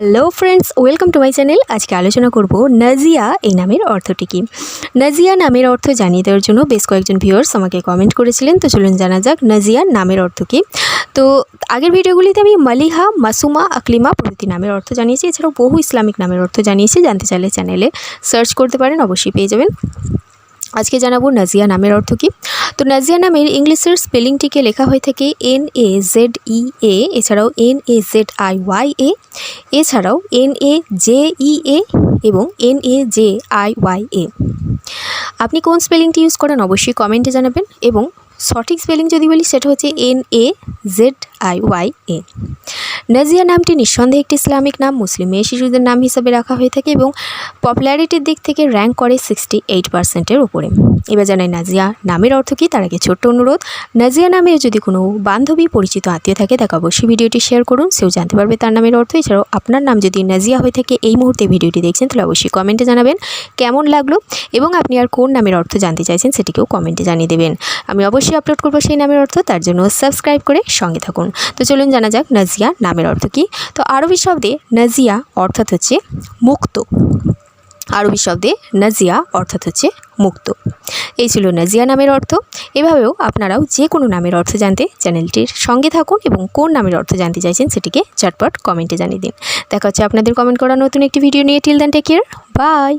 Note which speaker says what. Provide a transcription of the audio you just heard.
Speaker 1: Hello friends welcome to my channel আজকে আলোচনা করব নাজিয়া এই নামের অর্থটি কী? নাজিয়া নামের অর্থ জানিয়ে দেওয়ার জন্য বেশ কয়েকজন ভিউয়ার্স আমাকে কমেন্ট করেছিলেন। তো চলুন জানা যাক নাজিয়া নামের অর্থ কী। তো আগের ভিডিওগুলিতে আমি মালিহা, মাসুমা, আকলিমা প্রভৃতি নামের অর্থ জানিয়েছি। এছাড়াও বহু ইসলামিক নামের অর্থ জানিয়েছি। জানতে চাইলে চ্যানেলে সার্চ করতে পারেন, অবশ্যই পেয়ে যাবেন। আজকে জানাব নাজিয়া নামের অর্থ কী। তো নাজিয়া নামের ইংলিশের স্পেলিংটিকে লেখা হয়ে থাকে N A Z E A এছাড়াও N A Z I Y A এছাড়াও N A J E A এবং N A J I Y A আপনি কোন স্পেলিংটি ইউজ করেন অবশ্যই কমেন্টে জানাবেন এবং সঠিক স্পেলিং যদি বলি সেটা হচ্ছে N A Z I Y A Nazia নামটি নিঃসন্দেহে একটি ইসলামিক নাম। মুসলিম মেয়ে শিশুদের নাম হিসাবে রাখা হয়ে থাকে এবং পপুলারিটির দিক থেকে র্যাঙ্ক করে সিক্সটি এইট পার্সেন্টের উপরে। এবার জানাই নাজিয়া নামের অর্থ কী? তার আগে ছোট্ট অনুরোধ, নাজিয়া নামে যদি কোনো বান্ধবী, পরিচিত, আত্মীয় থাকে, তাকে অবশ্যই ভিডিওটি শেয়ার করুন। সেও জানতে পারবে তার নামের অর্থ। এছাড়াও আপনার নাম যদি নাজিয়া হয়ে থাকে এই মুহূর্তে ভিডিওটি দেখছেন, তাহলে অবশ্যই কমেন্টে জানাবেন কেমন লাগল এবং আপনি আর কোন নামের অর্থ জানতে চাইছেন সেটিকেও কমেন্টে জানিয়ে দেবেন। আমি অবশ্যই আপলোড করব সেই নামের অর্থ, তার জন্য সাবস্ক্রাইব করে সঙ্গে থাকুন। তো চলুন জানা যাক নাজিয়া নামের অর্থ কী? তো আরবি শব্দে নাজিয়া অর্থাৎ হচ্ছে মুক্ত। আরবি শব্দে নাজিয়া অর্থাৎ হচ্ছে মুক্ত। এই ছিল নাজিয়া নামের অর্থ। এভাবেও আপনারাও যে কোনো নামের অর্থ জানতে চ্যানেলটির সঙ্গে থাকুন এবং কোন নামের অর্থ জানতে চাইছেন সেটিকে চটপট কমেন্টে জানিয়ে দিন। দেখা হচ্ছে আপনাদের কমেন্ট করা নতুন একটি ভিডিও নিয়ে। Till then take care bye